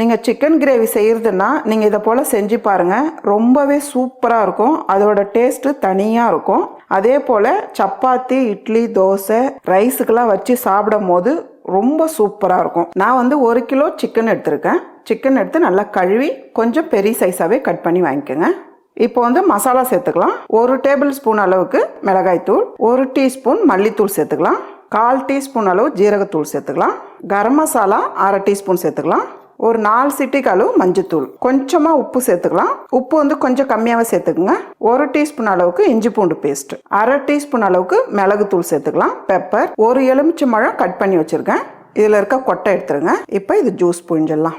நீங்கள் chicken gravy செய்கிறதுனா நீங்கள் இதை போல் செஞ்சு பாருங்கள் ரொம்பவே சூப்பராக இருக்கும். அதோட டேஸ்ட்டு தனியாக இருக்கும். அதே போல் சப்பாத்தி இட்லி தோசை ரைஸுக்கெல்லாம் வச்சு சாப்பிடும் போது ரொம்ப சூப்பராக இருக்கும். நான் வந்து ஒரு கிலோ சிக்கன் எடுத்திருக்கேன். சிக்கன் எடுத்து நல்லா கழுவி கொஞ்சம் பெரிய சைஸாகவே கட் பண்ணி வாங்கிக்கோங்க. இப்போ வந்து மசாலா சேர்த்துக்கலாம். ஒரு டேபிள் ஸ்பூன் அளவுக்கு மிளகாய்த்தூள் ஒரு டீஸ்பூன் மல்லித்தூள் சேர்த்துக்கலாம். கால் டீஸ்பூன் அளவு ஜீரகத்தூள் சேர்த்துக்கலாம். கரம் மசாலா அரை டீஸ்பூன் சேர்த்துக்கலாம். ஒரு நாலு சிட்டிக்கு அளவு மஞ்சத்தூள். கொஞ்சமாக உப்பு சேர்த்துக்கலாம். உப்பு வந்து கொஞ்சம் கம்மியாகவே சேர்த்துக்குங்க. ஒரு டீஸ்பூன் அளவுக்கு இஞ்சி பூண்டு பேஸ்ட் அரை டீஸ்பூன் அளவுக்கு மிளகுத்தூள் சேர்த்துக்கலாம். பெப்பர் ஒரு எலுமிச்சை பழம் கட் பண்ணி வச்சுருக்கேன். இதில் இருக்க கொட்டை எடுத்துருங்க. இப்போ இது ஜூஸ் புழிஞ்சிடலாம்.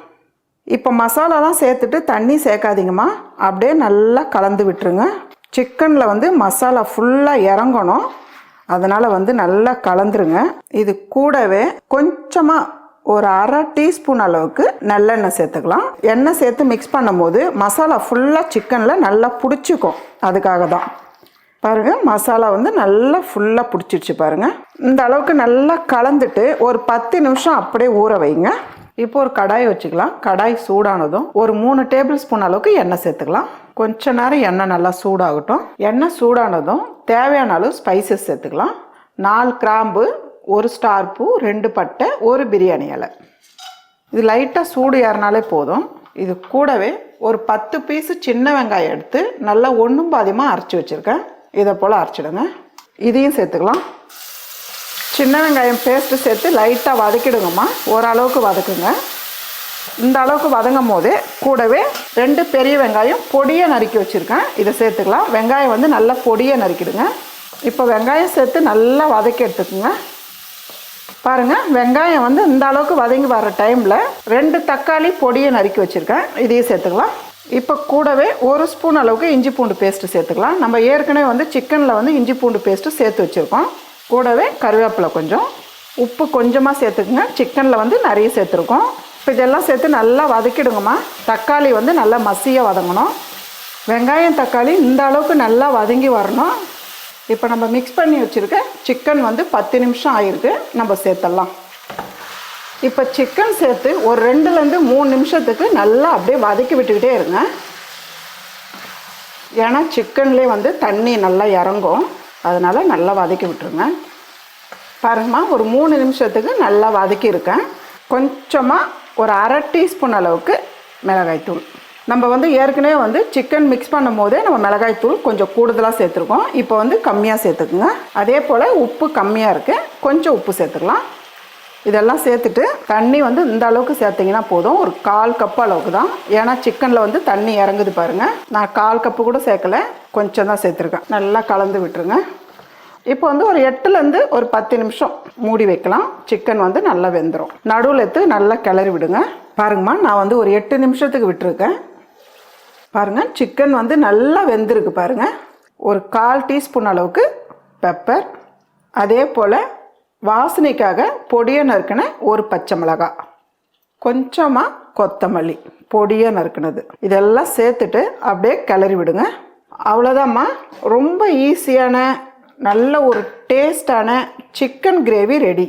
இப்போ மசாலாலாம் சேர்த்துட்டு தண்ணி சேர்க்காதீங்கம்மா. அப்படியே நல்லா கலந்து விட்டுருங்க. சிக்கனில் வந்து மசாலா ஃபுல்லாக இறங்கணும். அதனால் வந்து நல்லா கலந்துருங்க. இது கூடவே கொஞ்சமாக ஒரு அரை டீஸ்பூன் அளவுக்கு நல்லெண்ணெய் சேர்த்துக்கலாம். எண்ணெய் சேர்த்து மிக்ஸ் பண்ணும்போது மசாலா ஃபுல்லாக சிக்கனில் நல்லா பிடிச்சிக்கும். அதுக்காக தான். பாருங்கள் மசாலா வந்து நல்லா ஃபுல்லாக பிடிச்சிருச்சு பாருங்கள் இந்த அளவுக்கு நல்லா கலந்துட்டு ஒரு பத்து நிமிஷம் அப்படியே ஊற வைங்க. இப்போ ஒரு கடாய் வச்சுக்கலாம். கடாய் சூடானதும் ஒரு மூணு டேபிள் ஸ்பூன் அளவுக்கு எண்ணெய் சேர்த்துக்கலாம். கொஞ்ச நேரம் எண்ணெய் நல்லா சூடாகட்டும். எண்ணெய் சூடானதும் தேவையான அளவு ஸ்பைசஸ் சேர்த்துக்கலாம். நாலு கிராம்பு ஒரு ஸ்டார் பூ ரெண்டு பட்டை ஒரு பிரியாணி இலை. இது லைட்டாக சூடு ஏறினாலே போதும். இது கூடவே ஒரு பத்து பீஸு சின்ன வெங்காயம் எடுத்து நல்லா ஒன்றும் பாதியமாக அரைச்சி வச்சுருக்கேன். இதை போல் அரைச்சிடுங்க. இதையும் சேர்த்துக்கலாம். சின்ன வெங்காயம் பேஸ்ட்டு சேர்த்து லைட்டாக வதக்கிடுங்கம்மா. ஓரளவுக்கு வதக்குங்க. இந்த அளவுக்கு வதங்கும் போது கூடவே ரெண்டு பெரிய வெங்காயம் பொடியை நறுக்கி வச்சுருக்கேன். இதை சேர்த்துக்கலாம். வெங்காயம் வந்து நல்லா பொடியை நறுக்கிடுங்க. இப்போ வெங்காயம் சேர்த்து நல்லா வதக்கி எடுத்துக்கோங்க. பாருங்கள் வெங்காயம் வந்து இந்த அளவுக்கு வதங்கி வர டைமில் ரெண்டு தக்காளி பொடியை நறுக்கி வச்சுருக்கேன். இதையும் சேர்த்துக்கலாம். இப்போ கூடவே ஒரு ஸ்பூன் அளவுக்கு இஞ்சி பூண்டு பேஸ்ட்டு சேர்த்துக்கலாம். நம்ம ஏற்கனவே வந்து சிக்கனில் வந்து இஞ்சி பூண்டு பேஸ்ட்டு சேர்த்து வச்சுருக்கோம். கூடவே கருவேப்பிலை கொஞ்சம். உப்பு கொஞ்சமாக சேர்த்துக்குங்க. சிக்கனில் வந்து நிறைய சேர்த்துருக்கோம். இப்போ இதெல்லாம் சேர்த்து நல்லா வதக்கிடுங்கம்மா. தக்காளி வந்து நல்லா மசியாக வதங்கணும். வெங்காயம் தக்காளி இந்த அளவுக்கு நல்லா வதங்கி வரணும். இப்போ நம்ம மிக்ஸ் பண்ணி வச்சுருக்க சிக்கன் வந்து பத்து நிமிஷம் ஆயிருக்கு. நம்ம சேர்த்துடலாம் இப்போ சிக்கன் சேர்த்து ஒரு ரெண்டுலேருந்து மூணு நிமிஷத்துக்கு நல்லா அப்படியே வதக்கி விட்டுக்கிட்டே இருங்க. ஏன்னா சிக்கன்லேயே வந்து தண்ணி நல்லா இறங்கும். அதனால் நல்லா வதக்கி விட்டுருங்க. பாருங்கம்மா ஒரு மூணு நிமிஷத்துக்கு நல்லா வதக்கியிருக்கேன். கொஞ்சமாக ஒரு அரை டீஸ்பூன் அளவுக்கு மிளகாய்த்தூள். நம்ம வந்து ஏற்கனவே வந்து சிக்கன் மிக்ஸ் பண்ணும் போதே நம்ம மிளகாய்த்தூள் கொஞ்சம் கூடுதலாக சேர்த்துருக்கோம். இப்போ வந்து கம்மியாக சேர்த்துக்குங்க. அதே போல் உப்பு கம்மியாக இருக்குது கொஞ்சம் உப்பு சேர்த்துக்கலாம். இதெல்லாம் சேர்த்துட்டு தண்ணி வந்து இந்த அளவுக்கு சேர்த்திங்கன்னா போதும். ஒரு கால் கப் அளவுக்கு தான். ஏன்னா சிக்கனில் வந்து தண்ணி இறங்குது பாருங்கள் நான் கால் கப்பு கூட சேர்க்கல. கொஞ்சம் தான் சேர்த்துருக்கேன். நல்லா கலந்து விட்டுருங்க. இப்போ வந்து ஒரு எட்டுலேருந்து ஒரு பத்து நிமிஷம் மூடி வைக்கலாம். சிக்கன் வந்து நல்லா வெந்துடும் நடுவில் எடுத்து நல்லா கிளறி விடுங்க. பாருங்கம்மா நான் வந்து ஒரு எட்டு நிமிஷத்துக்கு விட்டுருக்கேன். பாருங்கள் சிக்கன் வந்து நல்லா வெந்திருக்கு பாருங்கள் ஒரு கால் டீஸ்பூன் அளவுக்கு பெப்பர் அதே போல் வாசனைக்காக பொடியை நறுக்கின ஒரு பச்சை மிளகாய் கொஞ்சமாக கொத்தமல்லி பொடியாக நறுக்கினது. இதெல்லாம் சேர்த்துட்டு அப்படியே கிளறி விடுங்க. அவ்வளோதாம்மா ரொம்ப ஈஸியான நல்ல ஒரு டேஸ்டான சிக்கன் கிரேவி ரெடி